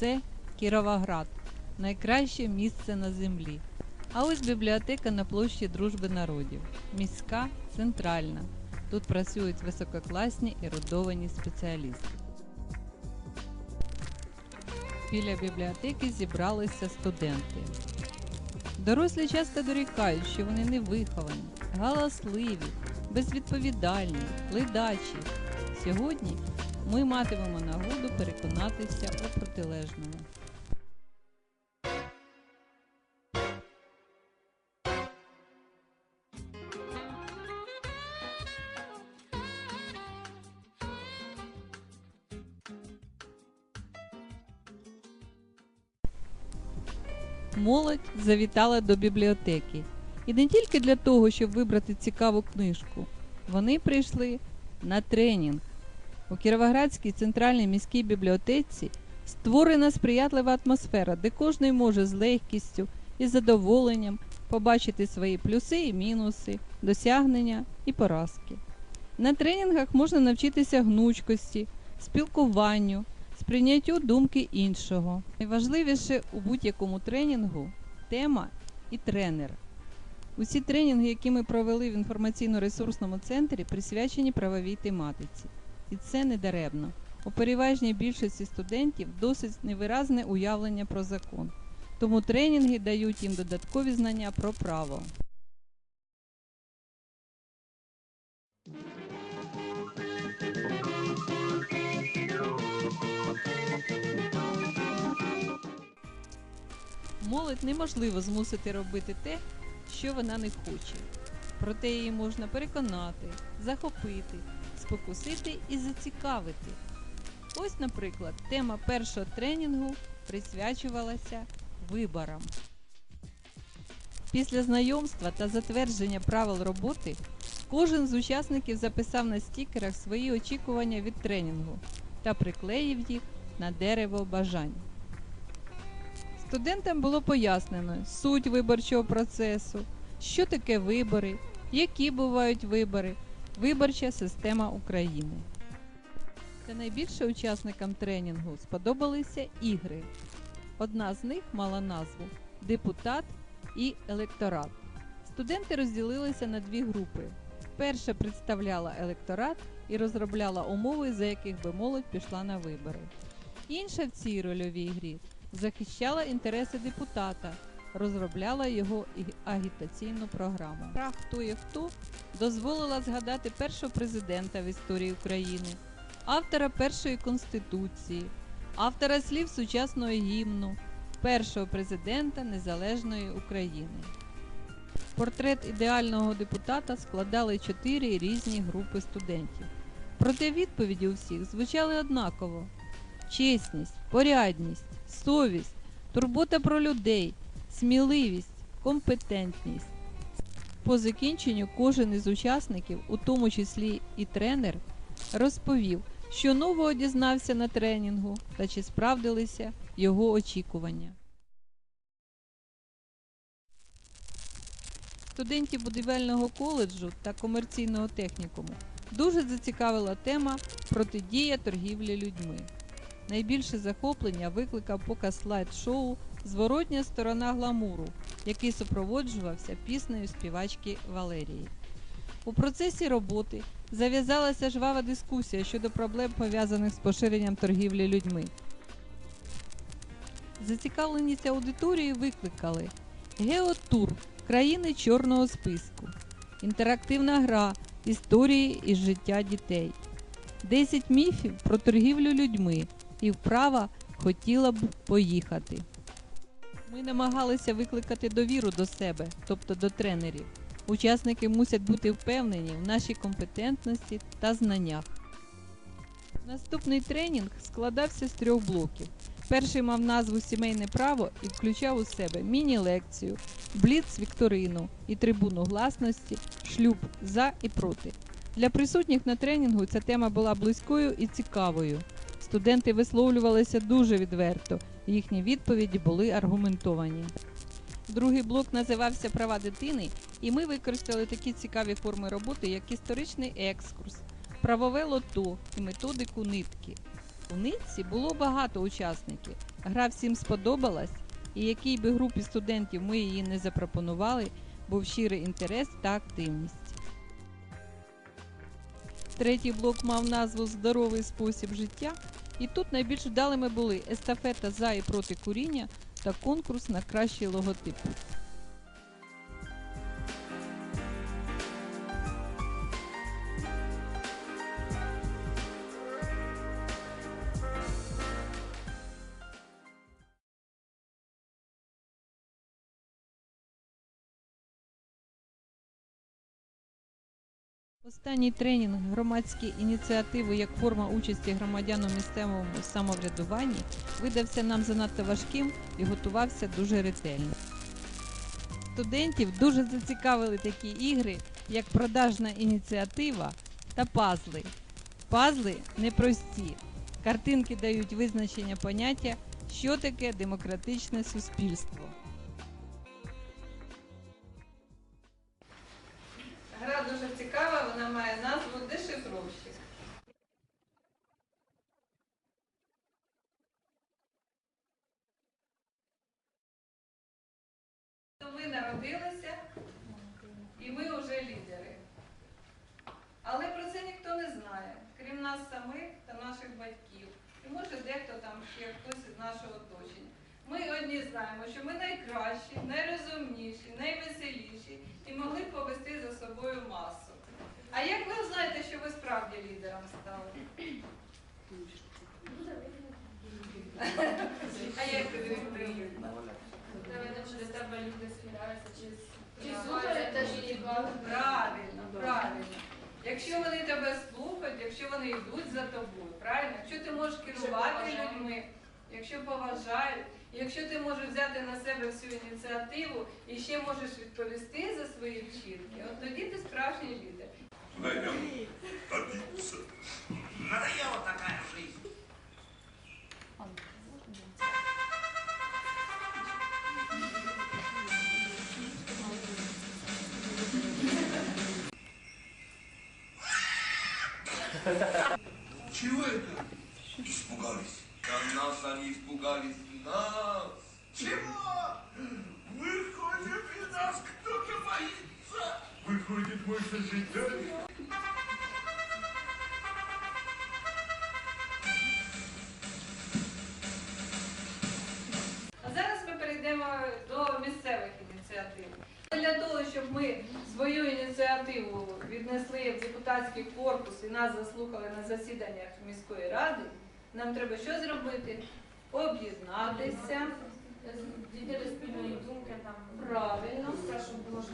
Це Кіровоград, найкраще місце на землі. А ось бібліотека на площі Дружби народів. Міська, центральна. Тут працюють висококласні ерудовані спеціалісти. Біля бібліотеки зібралися студенти. Дорослі часто дорікають, що вони невиховані, галасливі, безвідповідальні, ледачі. Сьогодні ми матимемо нагоду переконатися у протилежному. Молодь завітала до бібліотеки. І не тільки для того, щоб вибрати цікаву книжку. Вони прийшли на тренінг. У Кіровоградській центральній міській бібліотеці створена сприятлива атмосфера, де кожен може з легкістю і задоволенням побачити свої плюси і мінуси, досягнення і поразки. На тренінгах можна навчитися гнучкості, спілкуванню, сприйняттю думки іншого. Найважливіше у будь-якому тренінгу тема і тренер. Усі тренінги, які ми провели в інформаційно-ресурсному центрі, присвячені правовій тематиці. І це не даремно. У переважній більшості студентів досить невиразне уявлення про закон. Тому тренінги дають їм додаткові знання про право. Молодь неможливо змусити робити те, що вона не хоче. Проте її можна переконати, захопити, спокусити і зацікавити. Ось, наприклад, тема першого тренінгу присвячувалася виборам. Після знайомства та затвердження правил роботи кожен з учасників записав на стікерах свої очікування від тренінгу та приклеїв їх на дерево бажань. Студентам було пояснено суть виборчого процесу, що таке вибори, які бувають вибори, виборча система України. Та найбільше учасникам тренінгу сподобалися ігри. Одна з них мала назву Депутат і електорат. Студенти розділилися на дві групи. Перша представляла електорат і розробляла умови, за яких би молодь пішла на вибори. Інша в цій рольовій грі захищала інтереси депутата, розробляла його агітаційну програму. Гра «Хто є хто дозволила згадати першого президента в історії України, автора першої конституції, автора слів сучасного гімну, першого президента Незалежної України. Портрет ідеального депутата складали чотири різні групи студентів. Проте відповіді у всіх звучали однаково: чесність, порядність, совість, турбота про людей, сміливість, компетентність. По закінченню кожен із учасників, у тому числі і тренер, розповів, що нового дізнався на тренінгу та чи справдилися його очікування. Студентів будівельного коледжу та комерційного технікуму дуже зацікавила тема протидія торгівлі людьми. Найбільше захоплення викликав показ слайд-шоу Зворотня сторона гламуру, який супроводжувався піснею співачки Валерії. У процесі роботи зав'язалася жвава дискусія щодо проблем пов'язаних з поширенням торгівлі людьми. Зацікавленість аудиторії викликали Геотур країни чорного списку, інтерактивна гра історії із життя дітей, 10 міфів про торгівлю людьми і вправа хотіла б поїхати. Ми намагалися викликати довіру до себе, тобто до тренерів. Учасники мусять бути впевнені в нашій компетентності та знаннях. Наступний тренінг складався з трьох блоків. Перший мав назву Сімейне право і включав у себе міні-лекцію, бліц-вікторину і трибуну гласності, шлюб за і проти. Для присутніх на тренінгу ця тема була близькою і цікавою. Студенти висловлювалися дуже відверто, їхні відповіді були аргументовані. Другий блок називався Права дитини, і ми використали такі цікаві форми роботи, як історичний екскурс, правове лото і методику нитки. У нитці було багато учасників, Гра всім сподобалась, і якій би групі студентів ми її не запропонували, був щирий інтерес та активність. Третій блок мав назву Здоровий спосіб життя, і тут найбільш вдалими були естафета за і проти куріння та конкурс на кращий логотип. Останній тренінг громадські ініціативи як форма участі громадян у місцевому самоврядуванні видався нам занадто важким і готувався дуже ретельно. Студентів дуже зацікавили такі ігри, як продажна ініціатива та пазли. Пазли непрості. Картинки дають визначення поняття, що таке демократичне суспільство. Народилися і ми вже лідери. Але про це ніхто не знає, крім нас самих та наших батьків. І може дехто там ще хтось із нашого оточення. Ми одні знаємо, що ми найкращі, найрозумніші, найвеселіші і могли б повести за собою масу. А як ви знаєте, що ви справді лідером стали? А як ви відповіли? Навіть чи до люди чи Чи слухають теж Правильно, правильно. Якщо вони тебе слухають, якщо вони йдуть за тобою, правильно? Якщо ти можеш керувати людьми, якщо поважають, якщо ти можеш взяти на себе всю ініціативу і ще можеш відповісти за свої вчинки, от тоді ти справжній лідер. Вдвоем добиться. Надоела такая жизнь. Чего это? Испугались. Да нас они испугались, нас. Чего? Выходит, и нас кто-то боится. Выходит, мой сожитель. Ініціативу віднесли в депутатський корпус і нас заслухали на засіданнях міської ради, нам треба що зробити? Об'єднатися. дійти спільної думки там. Правильно. Все, щоб було ж.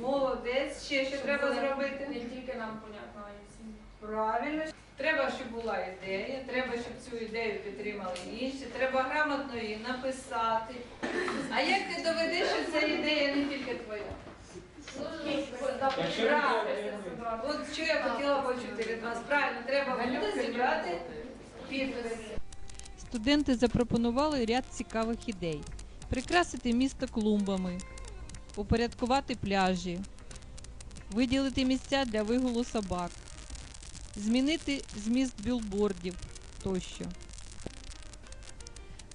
Молодець. Ще що треба зробити? Не тільки нам понятно, а й всім. Правильно. Треба, щоб була ідея, треба, щоб цю ідею підтримали інші, треба грамотно її написати. А як ти доведеш, що ця ідея не тільки твоя? От що я хотіла почути від вас. Правильно, треба буде зібрати підписи. Студенти запропонували ряд цікавих ідей: прикрасити місто клумбами, упорядкувати пляжі, виділити місця для вигулу собак, змінити зміст білбордів тощо.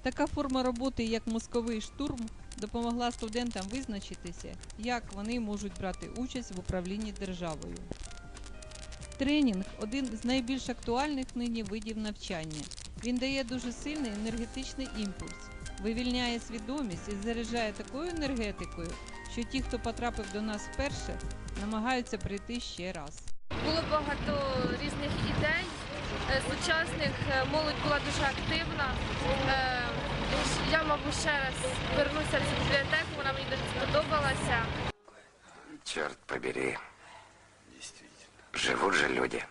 Така форма роботи, як мозковий штурм, допомогла студентам визначитися, як вони можуть брати участь в управлінні державою. Тренінг один з найбільш актуальних нині видів навчання. Він дає дуже сильний енергетичний імпульс, вивільняє свідомість і заряджає такою енергетикою, що ті, хто потрапив до нас вперше, намагаються прийти ще раз. Було багато різних ідей. е, Сучасних е, молодь була дуже активна. Я, мабуть, ще раз вернуся в бібліотеку, вона мені дуже сподобалася. Черт побери, Действительно. живут же люди.